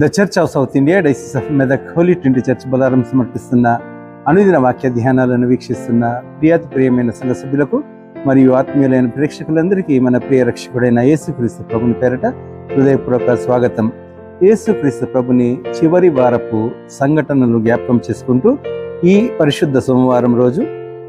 The church of South India diocese of Medak holy twenty church Balaram సమర్పిస్తున్న అనుదిన వాక్య ధ్యానాలను వీక్షిస్తున్న ప్రియాతి ప్రియమైన సంఘ సభ్యులకు మరియు ఆత్మీయులైన ప్రేక్షకులందరికీ మన ప్రియ రక్షకుడైన యేసుక్రీస్తు ప్రభుని పేరట హృదయపూర్వక స్వాగతం. యేసుక్రీస్తు ప్రభుని చివరి వారపు సంఘటనలు జ్ఞాపకం చేసుకుంటూ ఈ పరిశుద్ధ సోమవారం రోజు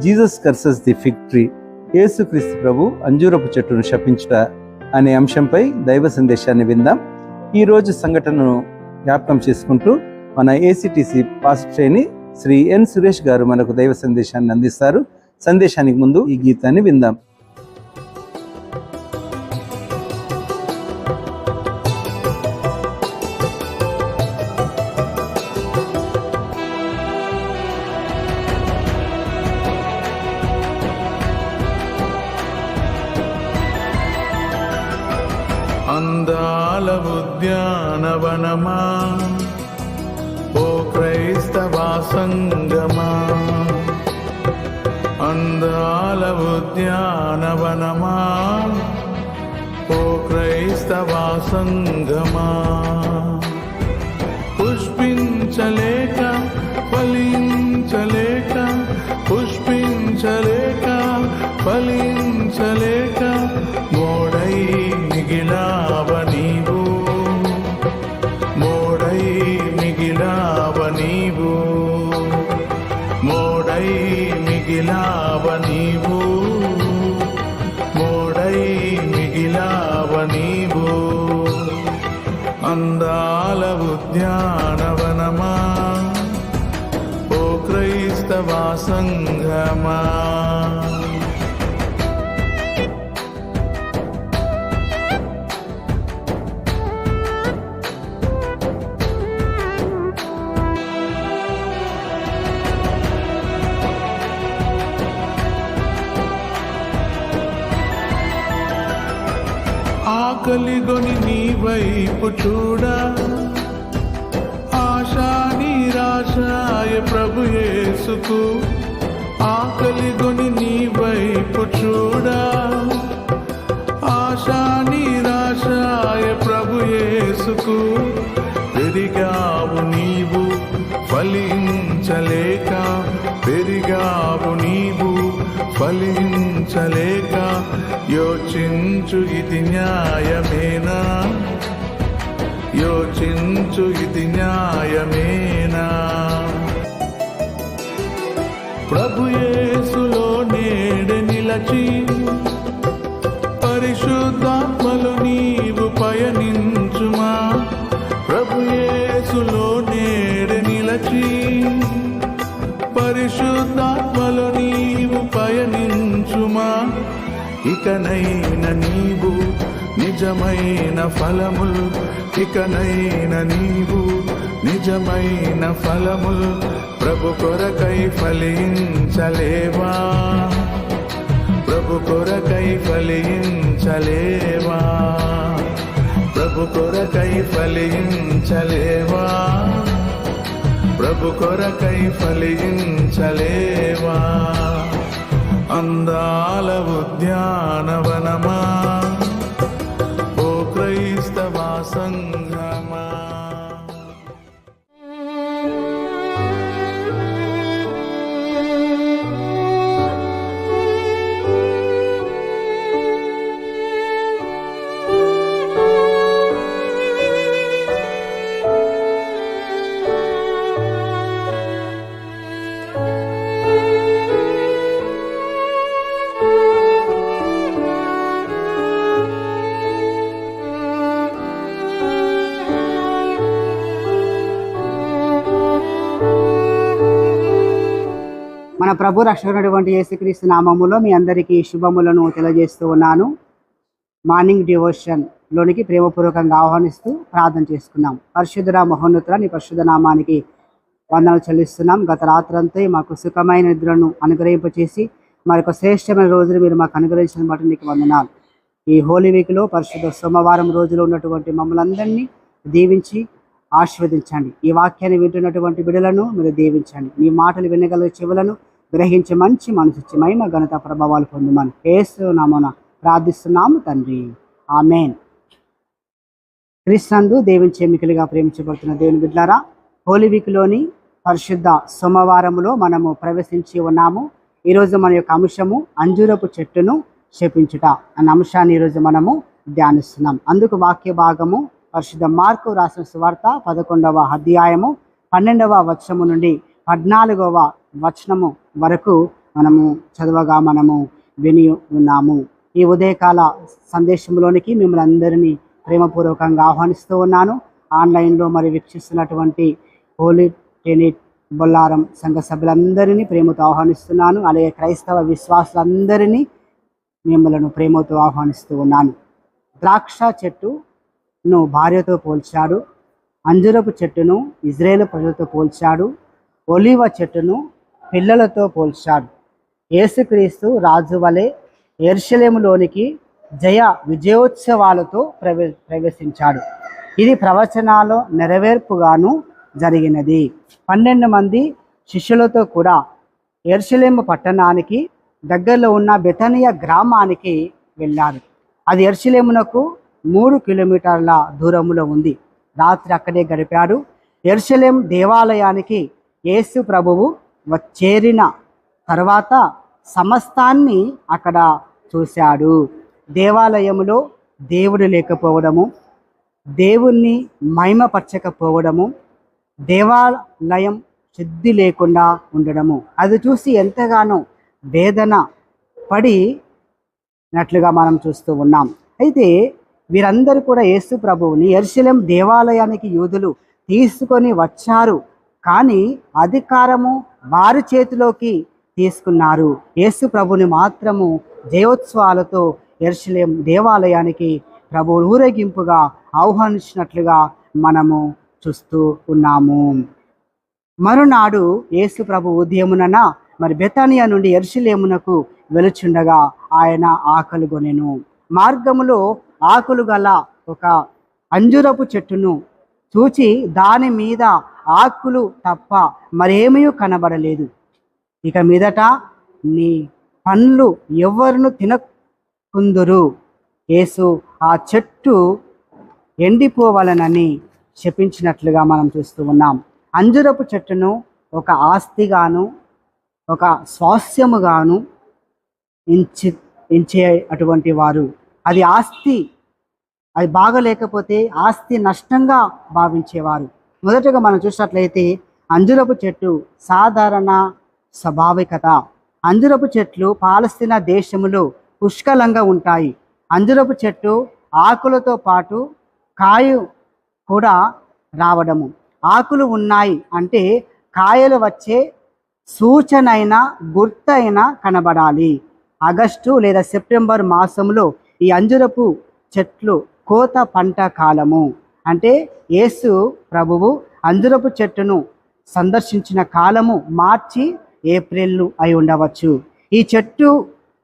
Jesus curses the fig tree యేసుక్రీస్తు ప్రభు అంజూరపు చెట్టును శపించుట అనే అంశంపై దైవ సందేశాన్ని విందాం. ఈ రోజు సంఘటనను జ్ఞాపకం చేసుకుంటూ మన ACTC pass trainee Shri N Suresh garu మనకు దైవ సందేశాన్ని అందిస్తారు. సందేశానికి ముందు ఈ గీతాన్ని విందాం. క్రైస్తవ సంగమా? అందాల ఉద్యానవనమా? ఓ క్రైస్తవ సంగమా? పుష్పించలేక ఫలించలేక పుష్పించలేక ఫలించలేక గోడై మిగిలావ నీవు. ఆకలిగొని నీ వైపు చూడ. ఆశా నిరాశాయ ప్రభు యేసుకు ఆకలిగొని నీ వైపు చూడా. యోచించు ఇది న్యాయమేనా? యోచించు ఇది న్యాయమేనా? ప్రభు యేసులో నేడ నిలచి ఇకనైన నీవు నిజమైన ఫలములు ఇకనైన నీవు నిజమైన ఫలములు ప్రభు కొరకై ఫలించలేవా? ప్రభు కొరకై ఫలించలేవా? ప్రభు కొరకై ఫలించలేవా? ప్రభు కొరకై ఫలించలేవా? అందాల ఉద్యానవనమా? మన ప్రభు రక్షకునటువంటి యేసుక్రీస్తు నామములో మీ అందరికీ శుభములను తెలియజేస్తూ ఉన్నాను. మార్నింగ్ డివోషన్ లోనికి ప్రేమపూర్వకంగా ఆహ్వానిస్తూ ప్రార్థన చేసుకున్నాం. పరిశుద్ధుర మహోన్నతుల నీ పరిశుద్ధ నామానికి వందనలు చెల్లిస్తున్నాం. గత రాత్రంతా మాకు సుఖమైన నిద్రను అనుగ్రహింపచేసి మరొక శ్రేష్టమైన రోజులు మీరు మాకు అనుగ్రహించిన బట్టి నీకు వందనాలు. ఈ హోలీ వీక్లో పరిశుద్ధ సోమవారం రోజులో ఉన్నటువంటి మమ్మల్ని అందరినీ దీవించి ఆశీర్వదించండి. ఈ వాక్యాన్ని వింటున్నటువంటి బిడలను మీరు దీవించండి. మీ మాటలు వినగల చెవులను గ్రహించి మంచి మనసు మహిమ ఘనత ప్రభావాలు పొందమని ఏసు నామన ప్రార్థిస్తున్నాము తండ్రి. ఆమెన్. క్రీస్తునందు దేవుని చెమికలుగా ప్రేమించబడుతున్న దేవుని బిడ్లారా హోలీ వీక్లోని పరిశుద్ధ సోమవారములో మనము ప్రవేశించి ఉన్నాము. ఈరోజు మన యొక్క అంశము అంజూరపు చెట్టును శపించుట. అన్న అంశాన్ని ఈరోజు మనము ధ్యానిస్తున్నాం. అందుకు వాక్య భాగము పరిశుద్ధ మార్కు రాసిన సువార్త పదకొండవ అధ్యాయము పన్నెండవ వచనము నుండి పద్నాలుగవ వచనము వరకు మనము చదవగా మనము విని ఉన్నాము. ఈ ఉదయకాల సందేశంలోనికి మిమ్మల్ని అందరినీ ప్రేమపూర్వకంగా ఆహ్వానిస్తూ ఉన్నాను. ఆన్లైన్లో మరి వీక్షిస్తున్నటువంటి హోలీ టెనిట్ బొల్లారం సంఘ సభ్యులందరినీ ప్రేమతో ఆహ్వానిస్తున్నాను. అలాగే క్రైస్తవ విశ్వాసులందరినీ మిమ్మలను ప్రేమతో ఆహ్వానిస్తూ ఉన్నాను. ద్రాక్ష చెట్టును భార్యతో పోల్చాడు. అంజురపు చెట్టును ఇజ్రాయేల్ ప్రజలతో పోల్చాడు. ఒలివ చెట్టును పిల్లలతో పోల్చాడు. యేసుక్రీస్తు రాజు వలె ఎర్షలేములోనికి జయ విజయోత్సవాలతో ప్రవే ప్రవేశించాడు. ఇది ప్రవచనాల నెరవేర్పుగాను జరిగినది. పన్నెండు మంది శిష్యులతో కూడా ఎర్షలేము పట్టణానికి దగ్గరలో ఉన్న బెతనియ గ్రామానికి వెళ్ళారు. అది ఎర్షలేమునకు మూడు కిలోమీటర్ల దూరంలో ఉంది. రాత్రి అక్కడే గడిపాడు. ఎర్షలేం దేవాలయానికి యేసు ప్రభువు చేరిన తర్వాత సమస్తాన్ని అక్కడ చూశాడు. దేవాలయములో దేవుడు లేకపోవడము దేవుణ్ణి మహిమపరచకపోవడము దేవాలయం శుద్ధి లేకుండా ఉండడము. అది చూసి ఎంతగానో వేదన పడినట్లుగా మనం చూస్తూ ఉన్నాం. అయితే వీరందరూ కూడా యేసు ప్రభువుని ఎర్శలేం దేవాలయానికి యూదులు తీసుకొని వచ్చారు. కానీ అధికారము వారి చేతిలోకి తీసుకున్నారు. యేసు ప్రభుని మాత్రము జయోత్సవాలతో ఎర్శలేం దేవాలయానికి ప్రభు ఊరేగింపుగా ఆహ్వానించినట్లుగా మనము చూస్తూ ఉన్నాము. మరునాడు యేసు ప్రభు ఉదయమునన మరి బెతానియా నుండి ఎర్షిలేమునకు వెలుచుండగా ఆయన ఆకలి కొనెను మార్గములో ఆకులు గల ఒక అంజురపు చెట్టును చూచి దాని మీద ఆకులు తప్ప మరేమీ కనబడలేదు. ఇక మీదట నీ పండ్లు ఎవరును తినకుందురు. యేసు ఆ చెట్టు ఎండిపోవాలనని శపించినట్లుగా మనం చూస్తూ ఉన్నాం. అంజురపు చెట్టును ఒక ఆస్తిగాను ఒక స్వాస్యముగాను ఎంచి ఎంచే అటువంటి వారు. అది ఆస్తి అది బాగలేకపోతే ఆస్తి నష్టంగా భావించేవారు. మొదటగా మనం చూసినట్లయితే అంజురపు చెట్టు సాధారణ స్వాభావికత. అంజురపు చెట్లు పాలస్తీనా దేశములో పుష్కలంగా ఉంటాయి. అంజురపు చెట్టు ఆకులతో పాటు కాయు కూడా రావడము. ఆకులు ఉన్నాయి అంటే కాయలు వచ్చే సూచనైన గుర్తైన కనబడాలి. ఆగస్టు లేదా సెప్టెంబర్ మాసంలో ఈ అంజురపు చెట్లు కోత పంట కాలము. అంటే యేసు ప్రభువు అంజురపు చెట్టును సందర్శించిన కాలము మార్చి ఏప్రిల్ అయి ఉండవచ్చు. ఈ చెట్టు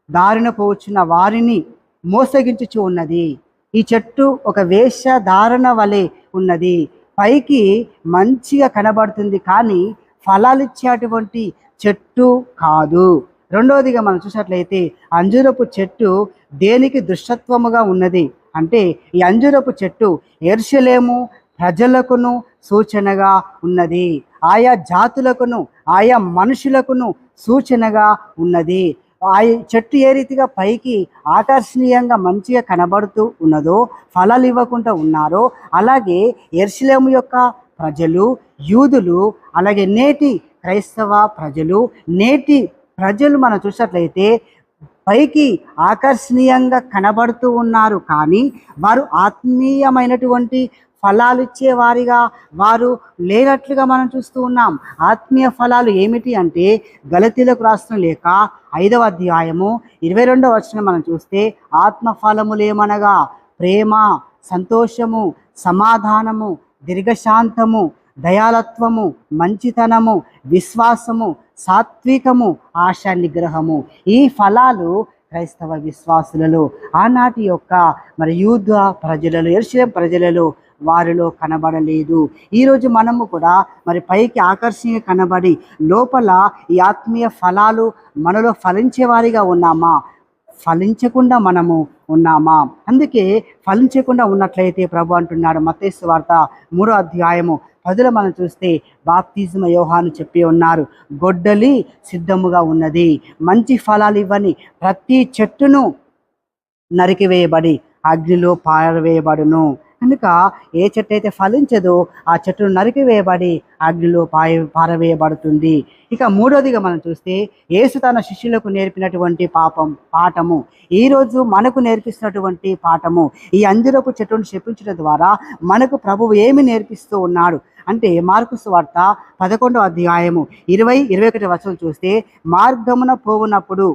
దారిన పోచున్న వారిని మోసగించుచు ఉన్నది. ఈ చెట్టు ఒక వేషధారణ వలె ఉన్నది. పైకి మంచిగా కనబడుతుంది కానీ ఫలాలిచ్చేటువంటి చెట్టు కాదు. రెండవదిగా మనం చూసినట్లయితే అంజూరపు చెట్టు దేనికి దృష్టత్వముగా ఉన్నది? అంటే ఈ అంజూరపు చెట్టు ఎర్షలేము ప్రజలకును సూచనగా ఉన్నది. ఆయా జాతులకును ఆయా మనుషులకును సూచనగా ఉన్నది. ఆ చెట్టు ఏ రీతిగా పైకి ఆకర్షణీయంగా మంచిగా కనబడుతూ ఉన్నదో ఫలాలు ఇవ్వకుండా ఉన్నారో అలాగే ఎర్షలేము యొక్క ప్రజలు యూదులు అలాగే నేటి క్రైస్తవ ప్రజలు నేటి ప్రజలు మనం చూసినట్లయితే పైకి ఆకర్షణీయంగా కనబడుతూ ఉన్నారు. కానీ వారు ఆత్మీయమైనటువంటి ఫలాలు ఇచ్చే వారిగా వారు లేనట్లుగా మనం చూస్తూ ఉన్నాం. ఆత్మీయ ఫలాలు ఏమిటి అంటే గలతీలకు రాసిన లేక ఐదవ అధ్యాయము ఇరవై రెండవ వచనం మనం చూస్తే ఆత్మఫలములేమనగా ప్రేమ సంతోషము సమాధానము దీర్ఘశాంతము దయాలత్వము మంచితనము విశ్వాసము సాత్వికము ఆశా నిగ్రహము ఈ ఫలాలు క్రైస్తవ విశ్వాసులలో ఆనాటి యొక్క మరి యూద ప్రజలలో ఎర్షలేం ప్రజలలో వారిలో కనబడలేదు. ఈరోజు మనము కూడా మరి పైకి ఆకర్షణీయ కనబడి లోపల ఈ ఆత్మీయ ఫలాలు మనలో ఫలించే వారిగా ఉన్నామా? ఫలించకుండా మనము ఉన్నామా? అందుకే ఫలించకుండా ఉన్నట్లయితే ప్రభు అంటున్నాడు మతేసు వార్త మూడో అధ్యాయము పదులు మనం చూస్తే బాప్తిజమ యోహాను చెప్పి ఉన్నారు. గొడ్డలి సిద్ధముగా ఉన్నది. మంచి ఫలాలు ఇవ్వని ప్రతి చెట్టును నరికివేయబడి అగ్నిలో పారవేయబడును. కనుక ఏ చెట్టు అయితే ఫలించదో ఆ చెట్టును నరికివేయబడి అగ్నిలో పాయ పారవేయబడుతుంది. ఇక మూడోదిగా మనం చూస్తే యేసు తన శిష్యులకు నేర్పినటువంటి పాపం పాఠము. ఈరోజు మనకు నేర్పిస్తున్నటువంటి పాఠము. ఈ అంజురపు చెట్టును చెప్పించడం ద్వారా మనకు ప్రభువు ఏమి నేర్పిస్తూ ఉన్నాడు? అంటే మార్కు వార్త పదకొండవ అధ్యాయము ఇరవై ఇరవై ఒకటి వచనం చూస్తే మార్గమున పోవునప్పుడు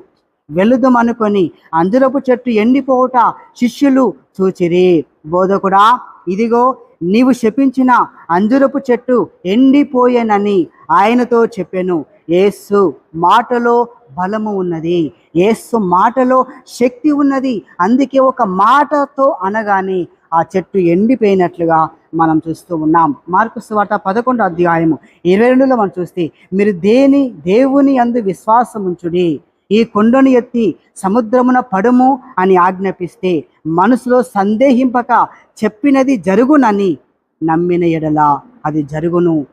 వెళుదమనుకొని అంజరపు చెట్టు ఎండిపోవుట శిష్యులు చూచిరి. బోధకుడా ఇదిగో నీవు శపించిన అంజురపు చెట్టు ఎండిపోయేనని ఆయనతో చెప్పాను. ఏసు మాటలో బలము ఉన్నది. ఏసు మాటలో శక్తి ఉన్నది. అందుకే ఒక మాటతో అనగానే ఆ చెట్టు ఎండిపోయినట్లుగా మనం చూస్తూ ఉన్నాం. మార్కు వాట పదకొండు అధ్యాయము ఇరవై రెండులో మనం చూస్తే మీరు దేని దేవుని అందు విశ్వాసం ఉంచుడి ఈ కొండను ఎత్తి సముద్రమున పడుము అని ఆజ్ఞాపిస్తే మనసులో సందేహింపక చెప్పినది జరుగునని నమ్మిన ఎడల అది జరుగును.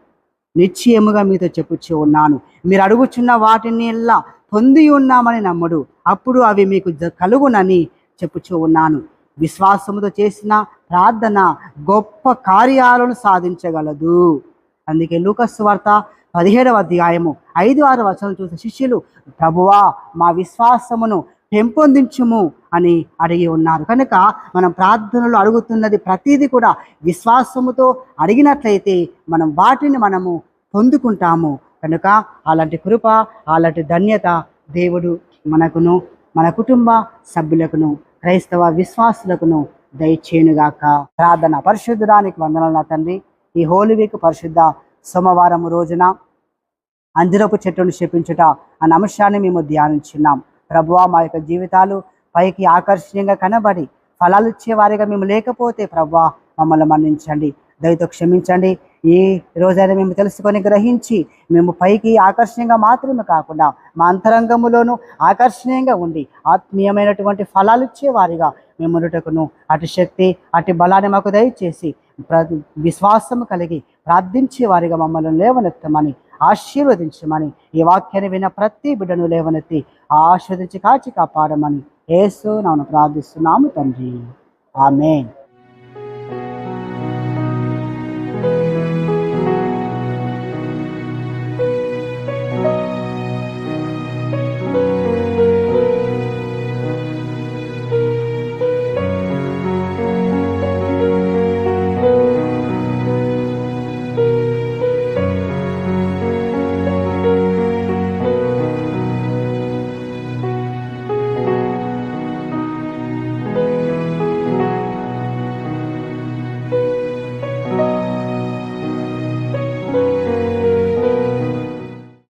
నిశ్చయముగా మీతో చెప్పుచ్చు ఉన్నాను. మీరు అడుగుచున్న వాటిని ఎల్లా పొంది ఉన్నామని నమ్ముడు. అప్పుడు అవి మీకు జ- కలుగునని చెప్పుచూ ఉన్నాను. విశ్వాసముతో చేసిన ప్రార్థన గొప్ప కార్యాలను సాధించగలదు. అందుకే లూకస్ వార్త పదిహేడవ అధ్యాయము ఐదు ఆరు వచనం చూసిన శిష్యులు ప్రభువా మా విశ్వాసమును పెంపొందించుము అని అడిగి ఉన్నారు. కనుక మనం ప్రార్థనలు అడుగుతున్నది ప్రతిదీ కూడా విశ్వాసముతో అడిగినట్లయితే మనం వాటిని మనము పొందుకుంటాము. కనుక అలాంటి కృప అలాంటి ధన్యత దేవుడు మనకును మన కుటుంబ సభ్యులకును క్రైస్తవ విశ్వాసులకును దయచేయునుగాక. ప్రార్థన పరిశుద్ధడానికి వందనాలు నా తండ్రి. ఈ హోలీ వీక్ పరిశుద్ధ సోమవారం రోజున అంజరపు చెట్టును శపించుట అన్న అంశాన్ని మేము ధ్యానించున్నాం. ప్రభువా మా యొక్క జీవితాలు పైకి ఆకర్షణీయంగా కనబడి ఫలాలు ఇచ్చేవారిగా మేము లేకపోతే ప్రభువా మమ్మల్ని మన్నించండి. దయతో క్షమించండి. ఈ రోజైనా మేము తెలుసుకొని గ్రహించి మేము పైకి ఆకర్షణీయంగా మాత్రమే కాకుండా మా అంతరంగములోనూ ఆకర్షణీయంగా ఉండి ఆత్మీయమైనటువంటి ఫలాలు ఇచ్చే వారిగా మేము ఉండుటకును అటు శక్తి అటు బలాన్ని మాకు దయచేసి ప్ర విశ్వాసము కలిగి ప్రార్థించే వారిగా మమ్మల్ని లేవనెత్తమని ఆశీర్వదించమని ఈ వాక్యాన్ని విన్న ప్రతి బిడ్డను లేవనెత్తి ఆశీర్వదించి కాచి కాపాడమని ఏసు నాను ప్రార్థిస్తున్నాము తండ్రి. ఆమెన్.